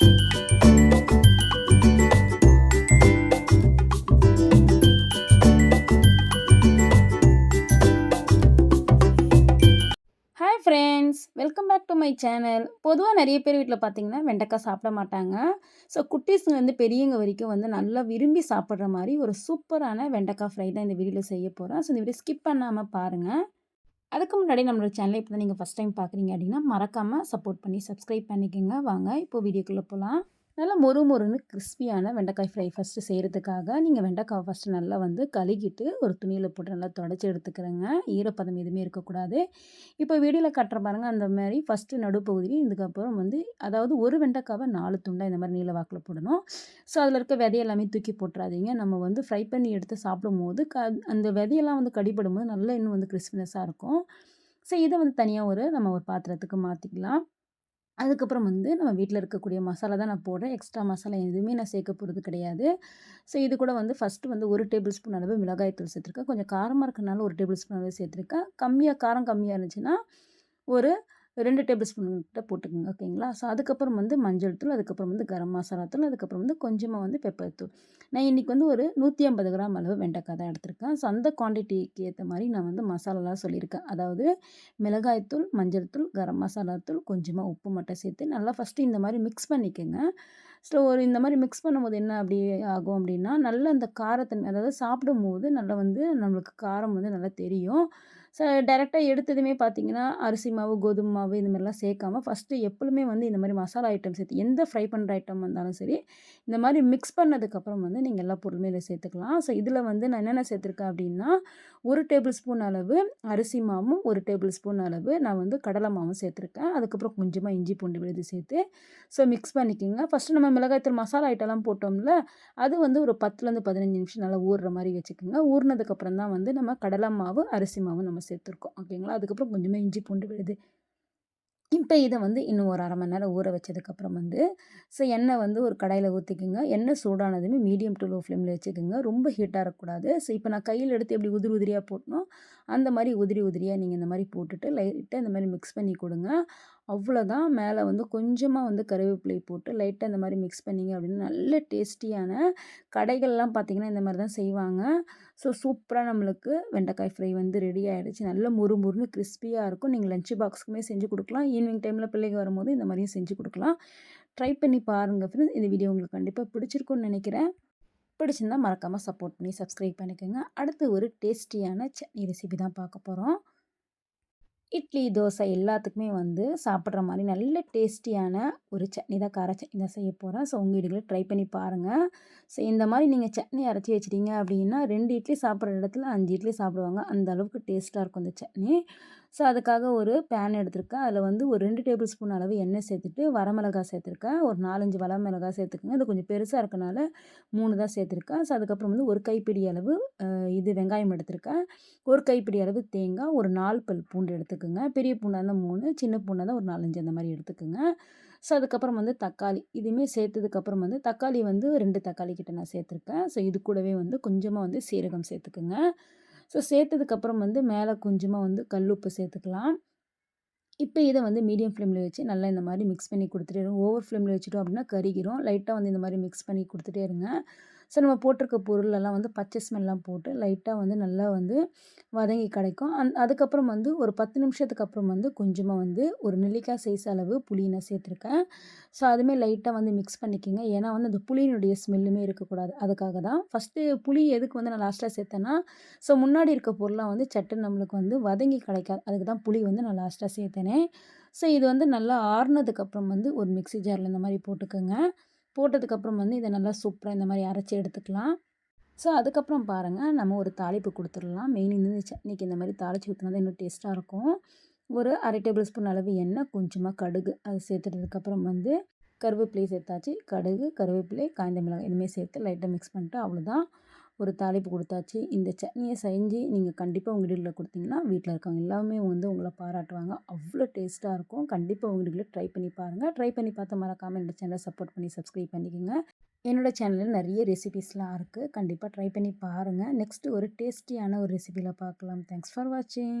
Hi friends welcome back to my channel பொதுவாக நிறைய பேர் வீட்டில் பார்த்தீங்கன்னா வெண்டைக்காய் சாப்பிட மாட்டாங்க. ஸோ குட்டீஸுங்க வந்து பெரியவங்க வரைக்கும் வந்து நல்லா விரும்பி சாப்பிட்ற மாதிரி ஒரு சூப்பரான வெண்டைக்காய் ஃப்ரை தான் இந்த வீடியோவில் செய்ய போகிறேன் ஸோ இந்த வீடியோ ஸ்கிப் பண்ணாமல் பாருங்கள் அதுக்கு முன்னாடி நம்மளோட சேனலை இப்போ தான் நீங்கள் ஃபஸ்ட் டைம் பார்க்குறீங்க அப்படின்னா மறக்காமல் சப்போர்ட் பண்ணி சப்ஸ்கிரைப் பண்ணிக்கோங்க. வாங்க இப்போ வீடியோக்குள்ளே போகலாம் நல்லா மொறு மொறுன்னு கிறிஸ்பியான வெண்டைக்காய் ஃப்ரை ஃபஸ்ட்டு செய்கிறதுக்காக நீங்கள் வெண்டைக்காய் ஃபஸ்ட்டு நல்லா வந்து கழுகிட்டு ஒரு துணியில் போட்டு நல்லா தொடச்சி எடுத்துக்கிறேங்க. ஈரப்பதம் எதுவுமே இருக்கக்கூடாது. இப்போ வீடியோவில் கட்டுற பாருங்கள் அந்த மாதிரி ஃபஸ்ட்டு நடுப்பகுதியும் இதுக்கப்புறம் வந்து அதாவது ஒரு வெண்டைக்காவை நாலு துண்டாக இந்த மாதிரி நீல வாக்கில் போடணும். ஸோ அதில் இருக்க விதை எல்லாமே தூக்கி போட்டுறாதீங்க. நம்ம வந்து ஃப்ரை பண்ணி எடுத்து சாப்பிடும்போது க அந்த விதையெல்லாம் வந்து கடிபடும் போது நல்லா இன்னும் வந்து கிறிஸ்பினஸாக இருக்கும். ஸோ இதை வந்து தனியாக ஒரு நம்ம ஒரு பாத்திரத்துக்கு மாற்றிக்கலாம் அதுக்கப்புறம் வந்து நம்ம வீட்டில் இருக்கக்கூடிய மசாலா தான் நான் போடுறேன். எக்ஸ்ட்ரா மசாலா எதுவுமே நான் சேர்க்க போகிறது கிடையாது. ஸோ இது கூட வந்து ஃபஸ்ட்டு வந்து ஒரு டேபிள் ஸ்பூன் அளவு மிளகாய்த்தூள் சேர்த்துருக்கேன். கொஞ்சம் காரமாக இருக்கனால ஒரு டேபிள் ஸ்பூன் அளவு சேர்த்துருக்கேன். கம்மியாக காரம் கம்மியாக இருந்துச்சுன்னா ஒரு ரெண்டு டேபிள் ஸ்பூன் கிட்ட போட்டுக்கோங்க ஓகேங்களா? ஸோ அதுக்கப்புறம் வந்து மஞ்சள் தூள் அதுக்கப்புறம் வந்து கரம் மசாலா தூள் அதுக்கப்புறம் வந்து கொஞ்சமாக வந்து பெப்பர் தூள். நான் இன்றைக்கி வந்து ஒரு நூற்றி ஐம்பது கிராம் அளவு வெண்டைக்காய் தான் எடுத்திருக்கேன். ஸோ அந்த குவான்டிட்டிக்கு ஏற்ற மாதிரி நான் வந்து மசாலாலாம் சொல்லியிருக்கேன். அதாவது மிளகாய்த்தூள் மஞ்சள் தூள் கரம் மசாலா தூள் கொஞ்சமாக உப்பு மட்டும் சேர்த்து நல்லா ஃபஸ்ட்டு இந்த மாதிரி மிக்ஸ் பண்ணிக்கோங்க. ஸோ ஒரு இந்த மாதிரி மிக்ஸ் பண்ணும்போது என்ன அப்படி ஆகும் அப்படின்னா நல்லா அந்த காரத்தன்மை அதாவது சாப்பிடும்போது நல்லா வந்து நம்மளுக்கு காரம் வந்து நல்லா தெரியும். ஸோ டேரெக்டாக எடுத்ததுமே பார்த்தீங்கன்னா அரிசி மாவு கோதுமை மாவு இந்த மாதிரிலாம் சேர்க்காம ஃபஸ்ட்டு எப்பொழுதுமே வந்து இந்த மாதிரி மசாலா ஐட்டம் சேர்த்து எந்த ஃப்ரை பண்ணுற ஐட்டம் வந்தாலும் சரி இந்த மாதிரி மிக்ஸ் பண்ணதுக்கப்புறம் வந்து நீங்கள் எல்லா பொருளுமே இதில் சேர்த்துக்கலாம். ஸோ இதில் வந்து நான் என்னென்ன சேர்த்துருக்கேன் அப்படின்னா ஒரு டேபிள் ஸ்பூன் அளவு அரிசி மாவும் ஒரு டேபிள் ஸ்பூன் அளவு நான் வந்து கடலை மாவும் சேர்த்துருக்கேன். அதுக்கப்புறம் கொஞ்சமாக இஞ்சி பூண்டு விழுது சேர்த்து ஸோ மிக்ஸ் பண்ணிக்கோங்க. ஃபஸ்ட்டு நம்ம மிளகாய்த்தூள் மசாலா ஐட்டம்லாம் போட்டோம்ல அது வந்து ஒரு பத்துலேருந்து பதினஞ்சு நிமிஷம் நல்லா ஊறுற மாதிரி வச்சுக்கோங்க. ஊறினதுக்கப்புறம் தான் வந்து நம்ம கடலை மாவு அரிசி மாவு நம்ம சேர்த்துருக்கோம். ஓகேங்களா? அதுக்கப்புறம் கொஞ்சமாக இஞ்சி பூண்டு விழுது. இப்போ இதை வந்து இன்னும் ஒரு அரை மணி நேரம் ஊற வச்சதுக்கப்புறம் வந்து ஸோ எண்ணெய் வந்து ஒரு கடையில் ஊற்றிக்கோங்க எண்ணெய் சூடானதுமே மீடியம் டு லோ ஃப்ளேமில் வச்சுக்கோங்க. ரொம்ப ஹீட்டாக இருக்கக்கூடாது. ஸோ இப்போ நான் கையில் எடுத்து எப்படி உதிரி உதிரியாக போட்டணும் அந்த மாதிரி உதிரி உதிரியாக நீங்கள் இந்த மாதிரி போட்டுட்டு லைட்டாக இந்த மாதிரி மிக்ஸ் பண்ணி கொடுங்க. அவ்வளோதான். மேலே வந்து கொஞ்சமாக வந்து கருவேப்பிலை போட்டு லைட்டாக இந்த மாதிரி மிக்ஸ் பண்ணிங்க அப்படின்னா நல்ல டேஸ்டியான கடைகள்லாம் பார்த்திங்கன்னா இந்த மாதிரி தான் செய்வாங்க. ஸோ சூப்பராக நம்மளுக்கு வெண்டைக்காய் ஃப்ரை வந்து ரெடி ஆகிடுச்சு நல்ல முறு முறுன்னு கிறிஸ்பியாக இருக்கும். நீங்கள் லஞ்ச் பாக்ஸுக்குமே செஞ்சு கொடுக்கலாம். ஈவினிங் டைமில் பிள்ளைங்க வரும்போது இந்த மாதிரியும் செஞ்சு கொடுக்கலாம். ட்ரை பண்ணி பாருங்கள் ஃப்ரெண்ட்ஸ் இந்த வீடியோ உங்களுக்கு கண்டிப்பாக பிடிச்சிருக்குன்னு நினைக்கிறேன். பிடிச்சிருந்தால் மறக்காமல் சப்போர்ட் பண்ணி சப்ஸ்கிரைப் பண்ணிக்கோங்க. அடுத்து ஒரு டேஸ்டியான சட்னி ரெசிபி தான் பார்க்க போகிறோம் இட்லி தோசை எல்லாத்துக்குமே வந்து சாப்பிட்ற மாதிரி நல்ல டேஸ்டியான ஒரு சட்னி தான். கார சட்னி தான் செய்ய போகிறேன் ஸோ உங்கள் வீடுகளில் ட்ரை பண்ணி பாருங்கள் ஸோ இந்த மாதிரி நீங்கள் சட்னி அரைச்சி வச்சிட்டிங்க அப்படின்னா ரெண்டு இட்லி சாப்பிட்ற இடத்துல அஞ்சு இட்லி சாப்பிடுவாங்க. அந்த அளவுக்கு டேஸ்ட்டாக இருக்கும் இந்த சட்னி. ஸோ அதுக்காக ஒரு பேன் எடுத்திருக்கேன். அதில் வந்து ஒரு ரெண்டு டேபிள் ஸ்பூன் அளவு எண்ணெய் சேர்த்துட்டு வரமிளகாய் சேர்த்துருக்கேன். ஒரு நாலஞ்சு வரமிளகாய் சேர்த்துக்கோங்க. அது கொஞ்சம் பெருசாக இருக்கனால மூணு தான் சேர்த்துருக்கேன். ஸோ அதுக்கப்புறம் வந்து ஒரு கைப்பிடி அளவு இது வெங்காயம் எடுத்திருக்கேன். ஒரு கைப்பிடி அளவு தேங்காய் ஒரு நாலு பல் பூண்டு எடுத்துக்கோங்க. பெரிய பூண்டாக இருந்தால் மூணு சின்ன பூண்டாக இருந்தால் ஒரு நாலஞ்சு அந்த மாதிரி எடுத்துக்கோங்க. ஸோ அதுக்கப்புறம் வந்து தக்காளி. இதுவுமே சேர்த்ததுக்கப்புறம் வந்து தக்காளி வந்து ரெண்டு தக்காளி கிட்ட நான் சேர்த்துருக்கேன். ஸோ இது கூடவே வந்து கொஞ்சமாக வந்து சீரகம் சேர்த்துக்குங்க. ஸோ சேர்த்ததுக்கப்புறம் வந்து மேலே கொஞ்சமாக வந்து கல் உப்பு சேர்த்துக்கலாம் இப்போ இதை வந்து மீடியம் ஃப்ளேமில் வச்சு நல்லா இந்த மாதிரி மிக்ஸ் பண்ணி கொடுத்துட்டே இருக்கும் ஓவர் ஃப்ளேமில் வச்சுட்டோம் அப்படின்னா கருகிரும். லைட்டாக வந்து இந்த மாதிரி மிக்ஸ் பண்ணி கொடுத்துட்டே இருங்க. ஸோ நம்ம போட்டிருக்க பொருளெல்லாம் வந்து பச்சை ஸ்மெல்லாம் போட்டு லைட்டாக வந்து நல்லா வந்து வதங்கி கிடைக்கும். அந் அதுக்கப்புறம் வந்து ஒரு பத்து நிமிஷத்துக்கு அப்புறம் வந்து கொஞ்சமாக வந்து ஒரு நெல்லிக்காய் சைஸ் அளவு புளி நான் சேர்த்துருக்கேன். ஸோ அதுவுமே லைட்டாக வந்து மிக்ஸ் பண்ணிக்கோங்க. ஏன்னா வந்து அந்த புளியினுடைய ஸ்மெல்லுமே இருக்கக்கூடாது. அதுக்காக தான். ஃபஸ்ட்டு புளி எதுக்கு வந்து நான் லாஸ்ட்டாக சேர்த்தேன்னா ஸோ முன்னாடி இருக்க பொருளாக வந்து சட்டு நம்மளுக்கு வந்து வதங்கி கிடைக்காது. அதுக்கு தான் புளி வந்து நான் லாஸ்ட்டாக சேர்த்தேனே. ஸோ இது வந்து நல்லா ஆறுனதுக்கப்புறம் வந்து ஒரு மிக்சி ஜாரில் இந்த மாதிரி போட்டுக்கோங்க. போட்டதுக்கப்புறம் வந்து இதை நல்லா சூப்பராக இந்த மாதிரி அரைச்சி எடுத்துக்கலாம். ஸோ அதுக்கப்புறம் பாருங்கள் நம்ம ஒரு தாளிப்பு கொடுத்துடலாம். மெயின் இந்த சட்னிக்கு இந்த மாதிரி தாளித்து ஊற்றினா தான் இன்னும் டேஸ்ட்டாக இருக்கும். ஒரு அரை டேபிள் ஸ்பூன் அளவு எண்ணெய் கொஞ்சமாக கடுகு அது சேர்த்துட்டதுக்கப்புறம் வந்து கருவேப்பிலையை சேர்த்தாச்சு. கடுகு கருவேப்பிலை காய்ந்த மிளகாய் இதுமாரி சேர்த்து லைட்டாக மிக்ஸ் பண்ணிட்டு அவ்வளோதான் ஒரு தாளிப்பு கொடுத்தாச்சு. இந்த சட்னியை செஞ்சு நீங்கள் கண்டிப்பாக உங்கள் வீட்டில் கொடுத்தீங்கன்னா வீட்டில் இருக்கவங்க எல்லாமே வந்து உங்களை பாராட்டுவாங்க. அவ்வளோ டேஸ்ட்டாக இருக்கும். கண்டிப்பாக உங்கள் வீட்டில் ட்ரை பண்ணி பாருங்கள் ட்ரை பண்ணி பார்த்து மறக்காமல் என்னோடய சேனலை சப்போர்ட் பண்ணி சப்ஸ்கிரைப் பண்ணிக்கோங்க. என்னோடய சேனலில் நிறைய ரெசிபிஸ்லாம் இருக்குது கண்டிப்பாக ட்ரை பண்ணி பாருங்கள் நெக்ஸ்ட்டு ஒரு டேஸ்டியான ஒரு ரெசிபியில் பார்க்கலாம். தேங்க்ஸ் ஃபார் வாட்சிங்